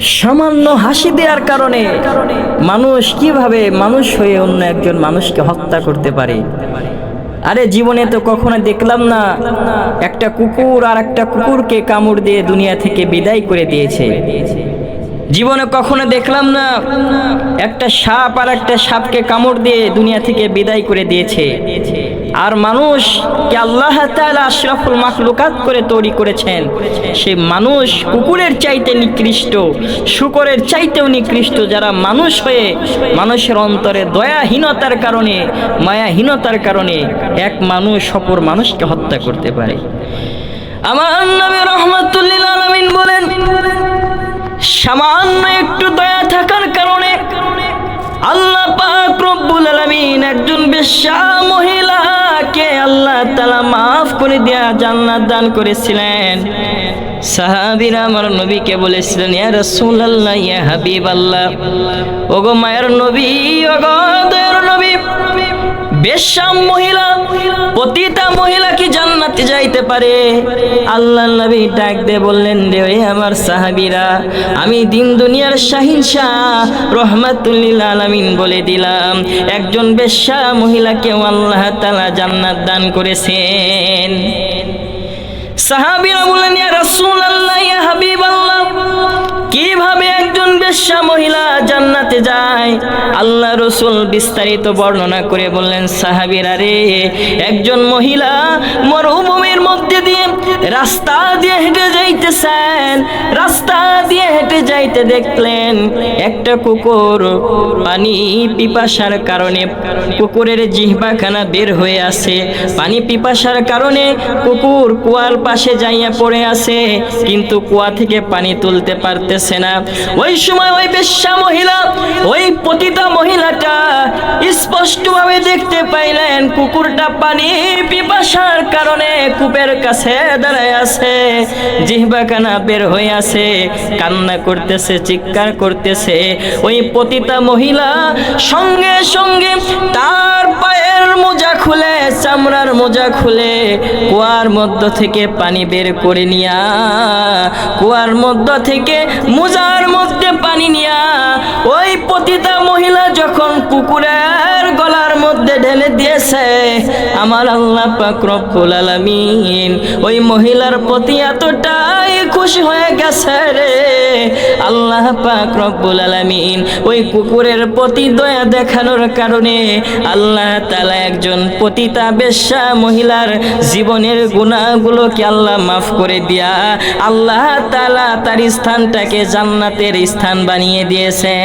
সামান্য হাসি দেওয়ার কারণে মানুষ কীভাবে মানুষ হয়ে অন্য একজন মানুষকে হত্যা করতে পারে? আরে জীবনে তো কখনো দেখলাম না, একটা কুকুর আর একটা কুকুরকে কামড় দিয়ে দুনিয়া থেকে বিদায় করে দিয়েছে। জীবনে কখনো দেখলাম না, একটা সাপ আর একটা সাপকে কামড় দিয়ে দুনিয়া থেকে বিদায় করে দিয়েছে। আর মানুষ কে আল্লাহ তাআলা আশরাফুল মাখলুকাত করে তৈরি করেছেন, সে মানুষ কুকুরের চাইতে নিকৃষ্ট, শুকরের চাইতেও নিকৃষ্ট। যারা মানুষ হয়ে মানুষের অন্তরে দয়াহীনতার কারণে, মায়াহীনতার কারণে এক মানুষ অপর মানুষকে হত্যা করতে পারে। আমার আলমিন বলেন, সামান্য একটু দয়া থাকার কারণে আল্লাহ পাক রব্বুল আলামিন একজন বেশ্যা মহিলাকে আল্লাহ তালা মাফ করে দেয়া জান্নাত দান করেছিলেন। বলেছিলেন, ইয়া রাসূলুল্লাহ, ইয়া হাবিবাল্লাহ। ওগো মায়ের নবী নবী মহিলা, পতিতা জান্নাতে যাইতে পারে। আল্লাহ নবী ডাক দে বললেন, রে আমার সাহাবীরা, আমি দিন দুনিয়ার শাহিন শাহ রহমাতুল্লিল আলামিন বলে দিলাম, একজন বেশ্যা মহিলাকেও আল্লাহ তাআলা জান্নাত দান করেছেন। সাহাবীরা বললেন, ইয়া রাসূলুল্লাহ, ইয়া হাবিবাল্লাহ, কীভাবে একজন বেশ্যা মহিলা জান্নাতে যায়। আল্লাহ রসুল বিস্তারিত বর্ণনা করে বললেন, সাহাবিরা রে, একজন মহিলা মরুভূমির মধ্যে দিয়ে রাস্তা দিয়ে হেঁটে যাইতেছেন। রাস্তা দিয়ে হেঁটে যাইতে দেখলেন একটা কুকুর পানি পিপাসার কারণে কুকুরের জিহ্বাখানা বের হয়ে আছে। পানি পিপাসার কারণে কুকুর কুয়ার পাশে যাইয়া পড়ে আছে, কিন্তু কুয়া থেকে পানি তুলতে পারতেছে না। ওই সময় ওই বেশ্যা মহিলা, ওই পতিতা মহিলাটা স্পষ্টভাবে দেখতে পাইলেন, কুকুরটা পানি পিপাসার কারণে কূপের কাছে দাঁড়ায় আছে। জিহ্বাখানা বের হয়ে আছে, কান্না করতেছে, চিৎকার করতেছে। ওই পতিতা মহিলা সঙ্গে সঙ্গে তার পায়ের মোজা খুলে, চামড়ার মোজা খুলে, কুয়ার মধ্য থেকে পানি বের করে নিয়া, কুয়ার মধ্য থেকে মোজার মধ্যে পানি নিয়া, ওই পতিতা মহিলা যখন কুকুরের মধ্যে ঢেলে দিয়েছে। আমার আল্লাহ পাক রব্বুল আলামিন ওই মহিলার প্রতি এতটাই খুশি হয়ে গেছে রে। আল্লাহ পাক রব্বুল আলামিন ওই কুকুরের প্রতি দয়া দেখানোর কারণে আল্লাহ তাআলা একজন পতিতা বেশ্যা মহিলার জীবনের গুণাগুলোকে আল্লাহ মাফ করে দিয়া আল্লাহ তাআলা তার স্থানটাকে জান্নাতের স্থান বানিয়ে দিয়েছে।